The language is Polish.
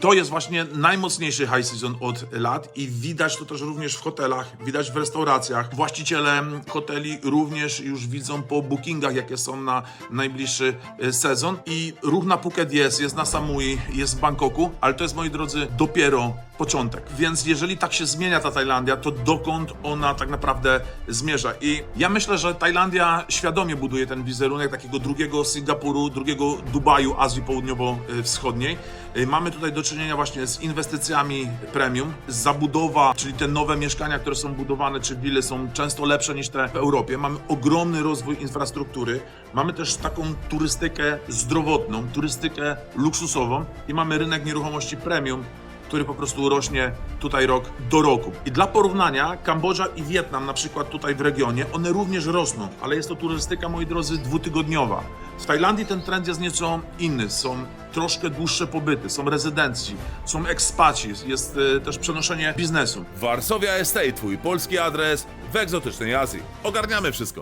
To jest właśnie najmocniejszy high season od lat i widać to też również w hotelach, widać w restauracjach. Właściciele hoteli również już widzą po bookingach, jakie są na najbliższy e, sezon i ruch na Phuket jest, jest na Samui, jest w Bangkoku, ale to jest, moi drodzy, dopiero początek. Więc jeżeli tak się zmienia ta Tajlandia, to dokąd ona tak naprawdę zmierza? I ja myślę, że Tajlandia świadomie buduje ten wizerunek takiego drugiego Singapuru, drugiego Dubaju Azji Południowo-Wschodniej. Y, Mamy tutaj do czynienia właśnie z inwestycjami premium, zabudowa, czyli te nowe mieszkania, które są budowane, czy wille są często lepsze niż te w Europie. Mamy ogromny rozwój infrastruktury, mamy też taką turystykę zdrowotną, turystykę luksusową i mamy rynek nieruchomości premium, który po prostu rośnie tutaj rok do roku. I dla porównania, Kambodża i Wietnam, na przykład tutaj w regionie, one również rosną, ale jest to turystyka, moi drodzy, dwutygodniowa. W Tajlandii ten trend jest nieco inny. Są troszkę dłuższe pobyty, są rezydenci, są ekspaci, jest e, też przenoszenie biznesu. Varsovia Estate, twój polski adres w egzotycznej Azji. Ogarniamy wszystko.